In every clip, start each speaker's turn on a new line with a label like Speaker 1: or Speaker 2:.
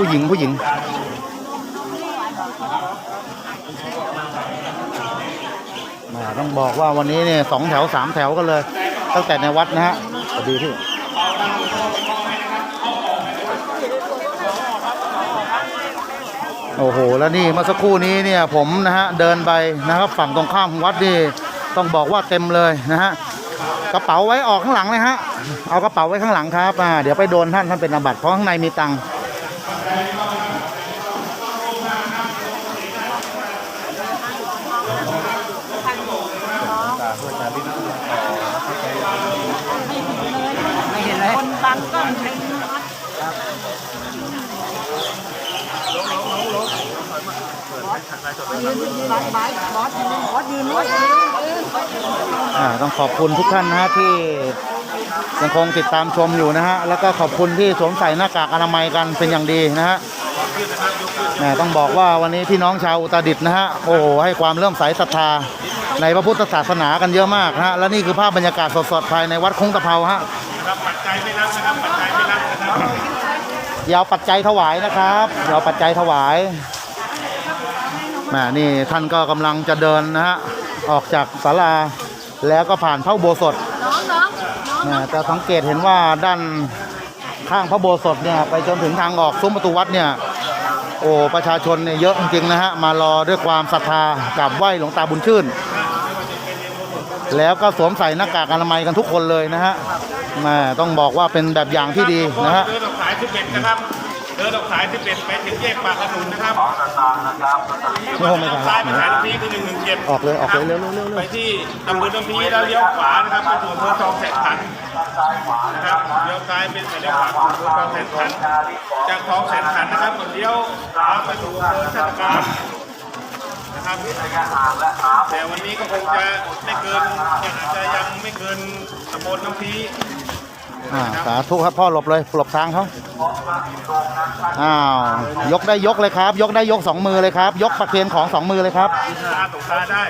Speaker 1: ผู้หญิงผู้หญิงม่ต้องบอกว่าวันนี้เนี่ยสองแถวสามแถวกันเลย ตั้งแต่ในวัดนะฮะสวัสดีพี่โอ้โห แล้วนี่เมื่อสักครู่นี้เนี่ยผมนะฮะเดินไปนะครับฝั่งตรงข้ามของวัดนี่ต้องบอกว่าเต็มเลยนะฮะกระเป๋าไว้ออกข้างหลังเลยฮะ เอากระเป๋าไว้ข้างหลังครับอ่าเดี๋ยวไปโดนท่านท่านเป็นอาบัติเพราะข้างในมีตังค์
Speaker 2: ไม่เห็นเลยคนบังก็เห็นบ อ่า
Speaker 1: ต้องขอบคุณทุกท่านนะฮะที่ยังคงติดตามชมอยู่นะฮะ แล้วก็ขอบคุณที่สวมใส่หน้ากากอนามัยกันเป็นอย่างดีนะฮะแหมต้องบอกว่าวันนี้พี่น้องชาวอุตรดิตถ์นะฮะ โอ้โหให้ความเลื่อมใสศรัทธาในพระพุทธศาสนากันเยอะมากนะฮะ และนี่คือภาพบรรยากาศสดๆภายในวัดคงตะเภาฮะ
Speaker 3: ครับปัจจัยไม่รับนะครับปัจจัยไม่รับนะครับ
Speaker 1: ยาวปัจจัยถวายนะครับอยาวปัจจัยถวาย แหมนี่ท่านก็กำลังจะเดินนะฮะออกจากศาลาแล้วก็ผ่านพระโบสถ
Speaker 2: น้องน้อง
Speaker 1: นะจะสังเกตเห็นว่าด้านข้างพระโบสถเนี่ยไปจนถึงทางออกซุ้มประตูวัดเนี่ยโอ้ประชาชนเนี่ยเยอะจริงๆนะฮะมารอด้วยความศรัทธากราบไหว้หลวงตาบุญชื่น แล้วก็สวมใส่หน้ากากอนามัยกันทุกคนเลยนะฮะแม่ต้องบอกว่าเป็นแบบอย่างที่ดีนะฮะ
Speaker 3: เดินออกสาย11นะครับเดินออกสาย 11 ไปถึงแยกปากกระสุนนะครับ
Speaker 1: ไม่คงไม่ทัน
Speaker 3: ซ้ายไปสายน้ำพีคือ117
Speaker 1: ออกเลยออกเลยเร็วๆเร็วๆเร็ว
Speaker 3: ไปที่อำเภอน้ำพีแล้วเลี้ยวขวานะครับไปสู่อำเภอคลองแสนขันนะครับเลี้ยวซ้ายเป็นไปเลี้ยวขวาสู่อำเภอคลองแสนขันจากคลองแสนขันนะครับก็เลี้ยวขวาไปสู่อำเภอชาติการนะครับแต่วันนี้ก็คงจะไม่เกินยังอาจจะยังไม่เกินตำบลน้ำพี
Speaker 1: อ่าสาธุครับพ่อหลบเลยหลบทางเขาอ้าวยกได้ยกเลยครับ ยกได้ยกสองมือเลยครับ ยกประเคนของสองมือเลยครับ
Speaker 3: ตาตกตาได้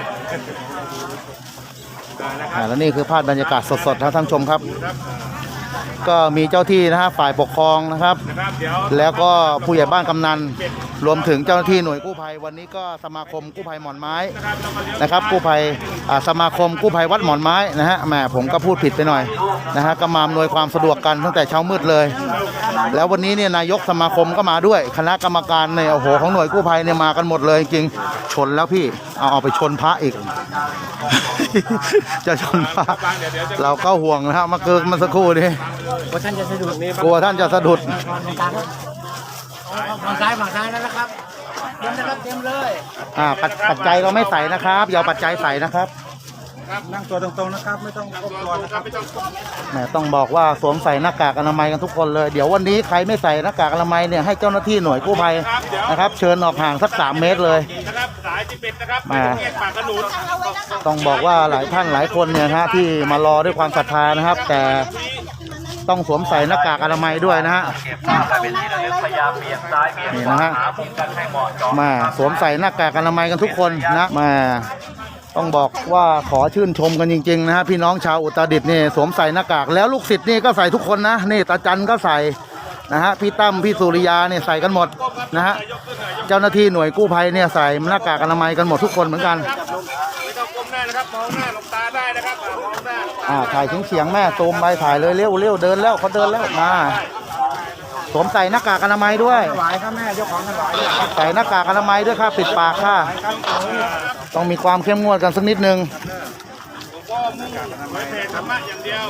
Speaker 3: นะครับ
Speaker 1: อ่าแล้วนี่คือภาพบรรยากาศสดๆครับท่านผู้ชมครับ
Speaker 3: ครับ
Speaker 1: ก็มีเจ้าที่นะฮะฝ่ายปกครองนะครับ
Speaker 3: นะครับเดี๋ยว
Speaker 1: แล้วก็ผู้ใหญ่บ้านกำนัน รวมถึงเจ้าหน้าที่หน่วยกู้ภัย วันนี้ก็สมาคมกู้ภัยหมอนไม้
Speaker 3: นะครับเรามาเลี้ยว
Speaker 1: นะครับกู้ภัยอ่า สมาคมกู้ภัยวัดหมอนไม้นะฮะแหมผมก็พูดผิดไปหน่อยนะฮะก็มาอำนวยความสะดวกกันตั้งแต่เช้ามืดเลย แล้ววันนี้เนี่ยนายกสมาคมก็มาด้วย คณะกรรมการเนี่ยโอ้โหของหน่วยกู้ภัยเนี่ยมากันหมดเลยจริงๆชนแล้วพี่เอาเอาไปชนพระอีก จะชนพระเราก็ห่วงนะฮะมาเกิดมาสักครู่นี้
Speaker 2: ว่าท่านจะสะดุดนี่
Speaker 1: กลัวท่านจะสะดุด
Speaker 2: ฝั่งซ้ายฝั่งซ้ายนั่นนะครับ เต็มนะครับเต็มเลย
Speaker 1: อ่าปัจปัจจัยเราไม่ใส่นะครับอย่าเอาปัจจัยใส่นะครับ
Speaker 3: นั่งตัวตรงๆนะครับ ไม่ต้องกบตัวนะครับไม่ต้องกบ
Speaker 1: แหมต้องบอกว่าสวมใส่หน้ากากอนามัยกันทุกคนเลย เดี๋ยววันนี้ใครไม่ใส่หน้ากากอนามัยเนี่ยให้เจ้าหน้าที่หน่วยกู้ภัยนะครับ เชิญออกห่างสักสามเมตรเลย
Speaker 3: นะครับสายที่เป็นนะครับ
Speaker 1: มา
Speaker 3: ไปถึงแยกปากกระหนุน
Speaker 1: ต้องบอกว่าหลายท่านหลายคนเนี่ยนะฮะที่มารอด้วยความศรัทธานะครับ แต่ ต้องสวมใส่หน้ากากอนามัยด้วยนะฮะนี่นะฮะมาสวมใส่หน้ากากอนามัยกันทุกคนนะมาต้องบอกว่าขอชื่นชมกันจริงๆนะฮะพี่น้องชาวอุตรดิตถ์นี่สวมใส่หน้ากากแล้วลูกศิษย์นี่ก็ใส่ทุกคนนะนี่ตาจันก็ใส่นะฮะพี่ตั้มพี่สุริยาเนี่ยใส่กันหมดนะฮะเจ้าหน้าที่หน่วยกู้ภัยเนี่ยใส่หน้ากากอนามัยกันหมดทุกคนเหมือนกัน
Speaker 3: ไม่ต้องก้มหน้านะครับมองหน้าหลบตาได้นะครับมองหน้า
Speaker 1: อ่าถ่ายเฉียงเฉียงๆแม่ซูมไปถ่ายเลยเร็วเร็วเดินแล้วเขาเดินแล้วมาสวมใส่หน้ากากอนามัยด้วย
Speaker 2: ถวายครับแม่เจ้าของถวายด้วยครับ
Speaker 1: ใส่หน้ากากอนามัยด้วยค่ะปิดปากค่ะ ต้องมีความเข้มงวดกันสักนิดนึง
Speaker 3: ผมก็มุ่งไว้เพจธรรมะอย่างเดียว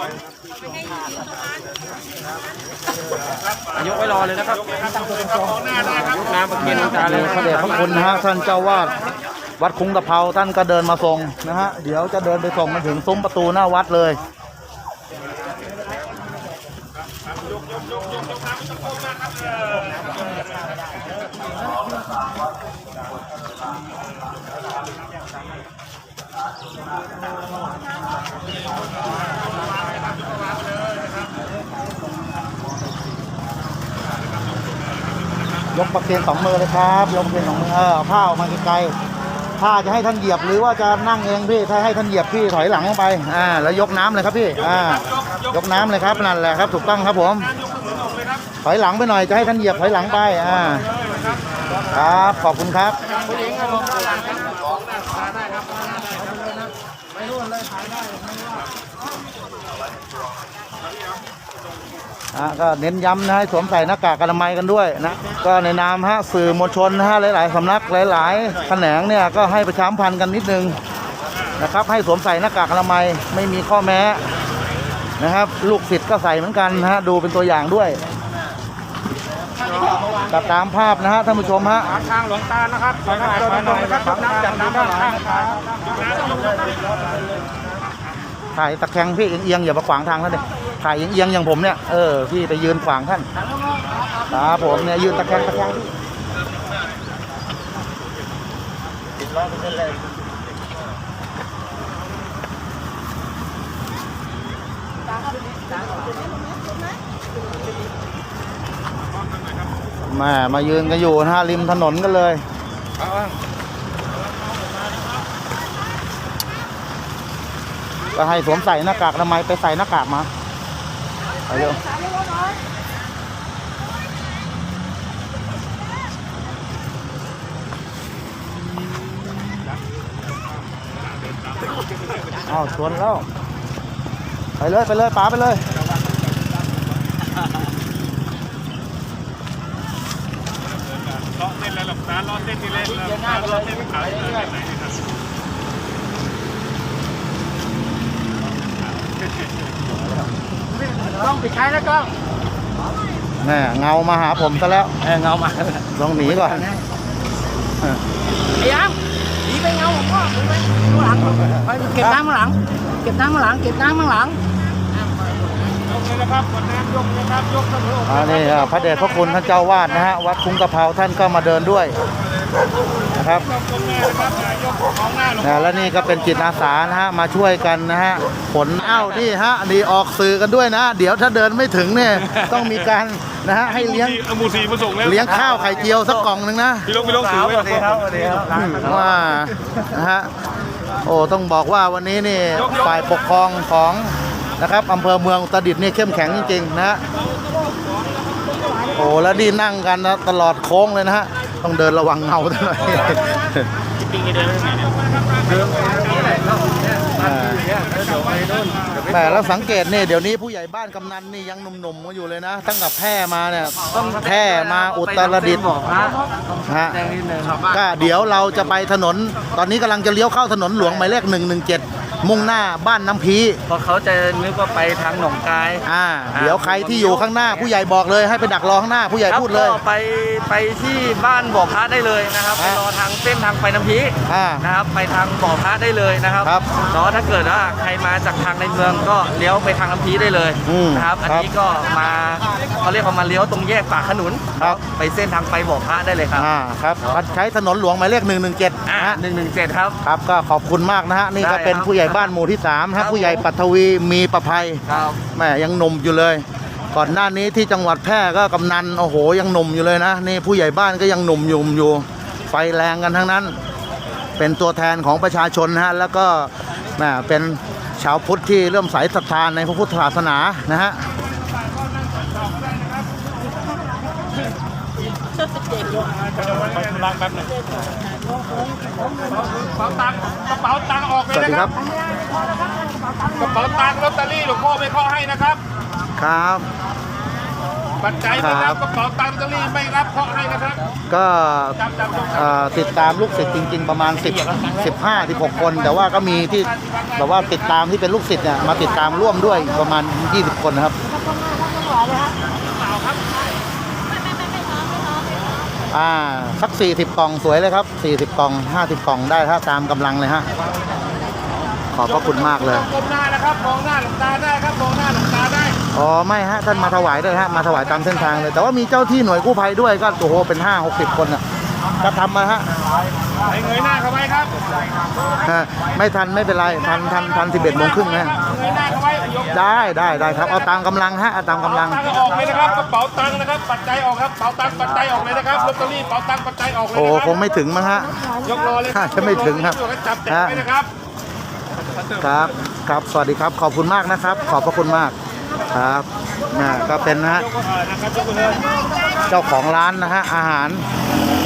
Speaker 3: ย
Speaker 2: กไว้รอเลยนะครับ
Speaker 3: มองหน้าได้ครับ
Speaker 2: น้ำมากินจานเลย
Speaker 1: พระเดชพระคุณนะฮะท่านเจ้าวาด วัดคุ้งตะเภาท่านก็เดินมาส่งนะฮะเดี๋ยวจะเดินไปส่งมาถึงซุ้มประตูหน้าวัดเลยยกประเคนสองมือเลยครับ ยกประเคนสองมือเออเอาผ้าออกมาไกล ถ้าจะให้ท่านเหยียบหรือว่าจะนั่งเองพี่ถ้าให้ท่านเหยียบพี่ถอยหลังลงไปอ่าแล้วยกน้ำเลยครับพี่อ่ายกน้ำเลยครับนั่นแหละครับ ถูกต้องครับผมถอยหลังไปหน่อยจะให้ท่านเหยียบถอยหลังไปอ่าครับขอบคุณครับ อะก็เน้นย้ำนะให้สวมใส่หน้ากากอนามัยกันด้วยนะก็ในนามฮะสื่อมวลชนนะฮะหลาย ๆสำนักหลายๆแขนงเนี่ยก็ให้ประชาสัมพันธ์กันนิดนึงนะครับ ให้สวมใส่หน้ากากอนามัยไม่มีข้อแม้นะครับ ลูกศิษย์ก็ใส่เหมือนกันนะฮะดูเป็นตัวอย่างด้วยตัดตามภาพนะฮะท่านผู้ชมฮะ
Speaker 3: ทางหลวงตานะครับขอให้เดินตรงนะครับน้ำจากน้ำข้างทาง
Speaker 1: ถ่ายตะแคงพี่เอียงๆอย่ามาขวางทางท่านเลย ถ่ายเอียงๆอย่างผมเนี่ยเออพี่ไปยืนขวางท่านครับผมเนี่ยยืนตะแคงตะแคงพี่แม่มายืนกันอยู่นะฮะริมถนนกันเลยก็ให้สวมใส่หน้ากากทำไมยไปใส่หน้ากากมา ไปเร็วอ้าวชวนแล้ว ไปเลย ไปเลยป๋าไปเลย
Speaker 3: ล้อเส้นแล้วหลวงตาล้อเส้นนี่เลยล้อเส้นขาวเส้นไหนครับ
Speaker 2: กล้อง ปิดใช้แล้วกล้อง
Speaker 1: แม่เงามาหาผมซะแล้ว
Speaker 2: เออเงามา
Speaker 1: ลองหนีก่อน
Speaker 2: ไอ้ยังหนีไปเงาของพ่อหนีไปข้างหลังไปเก็บน้ำข้างหลัง เก็บน้ำข้างหลัง เก็บน้ำข้างหลัง
Speaker 3: ยกเลยนะครับวันน้ำยกนะครับยกเสมอ
Speaker 1: อันนี้อะพระเดชพระคุณท่านเจ้าวาดนะฮะวัดคุ้งกะเพราท่านก็มาเดินด้วย นะครับ
Speaker 3: ตรงหน้านะครับยกของหน้าหลวง
Speaker 1: นะและนี่ก็เป็นจิตอาสานะฮะมาช่วยกันนะฮะผลเอ้านี่ฮะนี่ออกสื่อกันด้วยนะ เดี๋ยวถ้าเดินไม่ถึงเนี่ยต้องมีการนะฮะให้เลี้ยง
Speaker 3: เอาหมูสีมาส่งแล้ว
Speaker 1: เลี้ยงข้าวไข่เจียวสักกล่องหนึ่งนะ
Speaker 3: พี่ลงพี่ลงถือไว้ก่อน
Speaker 1: ว่านะฮะโอ้ต้องบอกว่าวันนี้นี่ฝ่ายปกครองของนะครับอำเภอเมืองอุตรดิตถ์นี่เข้มแข็งจริงๆนะฮะโอ้แล้วนี่นั่งกันนะตลอดโค้งเลยนะฮะ ต้องเดินระวังเงาหน่อยแต่แล้วสังเกตนี่เดี๋ยวนี้ผู้ใหญ่บ้านกำนันนี่ยังหนุ่มๆมาอยู่เลยนะ ตั้งแต่แพร่มาเนี่ยต้องแพร่มาอุตรดิตถ์ฮะก็เดี๋ยวเราจะไปถนน ตอนนี้กำลังจะเลี้ยวเข้าถนนหลวงหมายเลข117 มุ่งหน้าบ้านน้ำพี
Speaker 4: เพราะเขาจะนึกว่าไปทางหนองกาย
Speaker 1: อ่าเดี๋ยวใครที่อยู่ข้างหน้าผู้ใหญ่บอกเลย ให้ไปดักรอข้างหน้าผู้ใหญ่
Speaker 4: ครับ
Speaker 1: พูดเลย
Speaker 4: ก็ไปไปที่บ้านบ่อพระได้เลยนะครับไป
Speaker 1: ฮะ
Speaker 4: รอทางเส้นทางไปน้ำพี
Speaker 1: อ่า
Speaker 4: นะครับไปทางบ่อพระได้เลยนะครับ
Speaker 1: ครับ
Speaker 4: เนาะถ้าเกิดว่าใครมาจากทางในเมืองก็เลี้ยวไปทางน้ำพีได้เลย
Speaker 1: อืม
Speaker 4: นะครับอัน
Speaker 1: ครับ
Speaker 4: นี้ก็มาเขาเรียกว่ามาเลี้ยวตรงแยกปากขนุน
Speaker 1: ครับ
Speaker 4: ไปเส้นทางไปบ่อพระได้เลยครับ
Speaker 1: อ่าครับใช้ถนนหลวงหมายเลข117
Speaker 4: อ่า
Speaker 1: นะฮะ
Speaker 4: หนึ่งหนึ่งเจ็ดครับ
Speaker 1: ครับก็ขอบคุณมากนะฮะนี่ก็
Speaker 4: ได้
Speaker 1: เป็น
Speaker 4: ครับ
Speaker 1: ผู้ใหญ่บ้านหมู่ที่3นะ
Speaker 4: ครั
Speaker 1: ฮะ
Speaker 4: บ
Speaker 1: ผู้ใหญ่ปัทวีมีประภัย
Speaker 4: ครับ
Speaker 1: แม่ยังหนุ่มอยู่เลย ก่อนหน้านี้ที่จังหวัดแพร่ก็กำนันโอ้โหยังหนุ่มอยู่เลยนะนี่ผู้ใหญ่บ้านก็ยังหนุ่มอยู่อยู่ไฟแรงกันทั้งนั้น เป็นตัวแทนของประชาชนนะฮะแล้วก็แม่เป็นชาวพุทธที่เริ่อมใสศรัทธานในพระพุทธศาสนานะฮะ
Speaker 3: ล้างแป๊บหนึง กระเป๋าตังค์กระเป๋าตังค์ออกเลย
Speaker 1: สวัสดี
Speaker 3: นะ
Speaker 1: ค
Speaker 3: ค
Speaker 1: รั
Speaker 3: รับบกระเป๋าตังค์ลอตเตอรี่หลวงพ่อไม่เคาะให้นะครับ
Speaker 1: ครับ
Speaker 3: ปัจจัยไม่
Speaker 1: ครั
Speaker 3: รับบกระเป๋าตังค์ลอตเตอรี่ไม่รับเคาะให้นะครับ
Speaker 1: ก็
Speaker 3: จำจำจำ
Speaker 1: เอ่อติดตามลูกศิษย์จริง ๆ ประมาณ 10 15 16คน แต่ว่าก็มีที่แบบว่าติดตามที่เป็นลูกศิษย์เนี่ยมาติดตามร่วมด้วยประมาณ 20 คนนะครับอ่า สัก 40 กล่องสวยเลยครับ 40 กล่อง 50 กล่องได้ถ้าตามกำลังเลยฮะ ขอบพระคุณมากเลย
Speaker 3: มองหน้านะครับมองหน้าหลวงตาได้ครับมองหน้าหลวงตาได้
Speaker 1: อ๋อไม่ฮะท่านมาถวายด้วยฮะมาถวายตามเส้นทางเลย แต่ว่ามีเจ้าที่หน่วยกู้ภัยด้วยก็โอ้โหเป็น 5 60 คนอะ ก็ทำมาฮะ
Speaker 3: ให้เงยหน้าเข้าไว้ครับ
Speaker 1: ฮะไม่ทันไม่เป็นไรทันทันทันสิบเอ็ดโมงครึ่งนะ
Speaker 3: เงยหน้าเข้าไว้ยก
Speaker 1: ได้ได้ได้ครับเอาตามกำลังฮะเอาตามกำลัง
Speaker 3: ตังค์ออกเลยนะครับกระเป๋าตังค์นะครับปัจจัยออกครับเป๋าตังค์ปัจจัยออกเลยนะครับลอตเตอรี่เป๋าตังค์ปัจจัยออกเลย
Speaker 1: โอ้
Speaker 3: นะ
Speaker 1: คงไม่ถึงมั้งฮะ
Speaker 3: ยกรอเลย
Speaker 1: น่าจะไม่ถึงครับ
Speaker 3: จับแจกไว้นะครับ
Speaker 1: ครับครับสวัสดีครับขอบคุณมากนะครับ ขอบพระคุณมาก ครับน่ะก็เป็นนะฮะ
Speaker 3: ยกเอ่อนะครับยกเลย
Speaker 1: เจ้าของร้านนะฮะอาหาร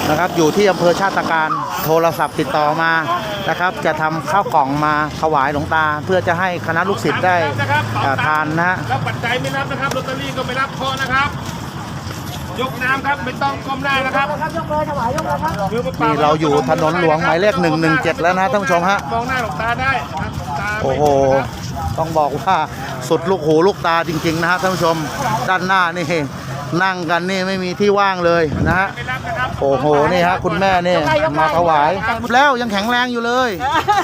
Speaker 1: นะครับอยู่ที่อำเภอชาติการโทรศัพท์ติดต่อมานะครับ จะทำข้าวกล่องมาถวายหลวงตา เพื่อจะให้คณะลูกศิษย์ได้อ่าทานนะฮะ
Speaker 3: แล้วปัจจัยไม่รับนะครับลอตเตอรี่ก็ไม่รับข้อนะครับ ยกน้ำครับไม่ต้องก้มหน้านะครับ
Speaker 2: ยกเลยถวายยกเลยครับ
Speaker 3: มือเปล่า
Speaker 1: นี่เราอยู่ถนนหลวงหมายเลข 117 แล้วนะท่านผู้ชมฮะ
Speaker 3: มองหน้าหลวงตาได้นะครับตาไม่
Speaker 1: โอ้โหต้องบอกว่า สุดลูกหูลูกตาจริง ๆ นะฮะท่านผู้ชมด้านหน้านี่นั่งกันนี่ไม่มีที่ว่างเลยนะฮะ
Speaker 3: ไม่รับนะครับ
Speaker 1: โอ้โหนี่ฮะคุณแม่นี่มาถวาย แล้วยังแข็งแรงอยู่เลย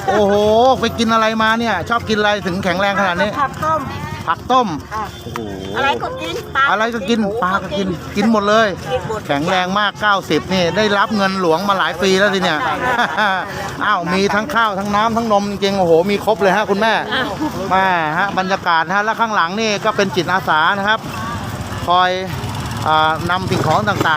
Speaker 1: โอ้โห ไปกินอะไรมาเนี่ย ชอบกินอะไรถึงแข็งแรงขนาดนี้
Speaker 5: ผักต้ม
Speaker 1: ผักต้ม
Speaker 5: ค่ะ
Speaker 1: โอ้โห
Speaker 5: อะไรก็กินปลา
Speaker 1: อะไรก็กินปลาก็กินกินหมดเลย แข็งแรงมาก 90 นี่ได้รับเงินหลวงมาหลายปีแล้วสิเนี่ยอ้าวมีทั้งข้าวทั้งน้ำทั้งนมจริงๆโอ้โหมีครบเลยฮะคุณแม่แม่ฮะบรรยากาศฮะแล้วข้างหลังนี่ก็เป็นจิตอาสานะครับ คอยอานำสิ่งของต่างๆ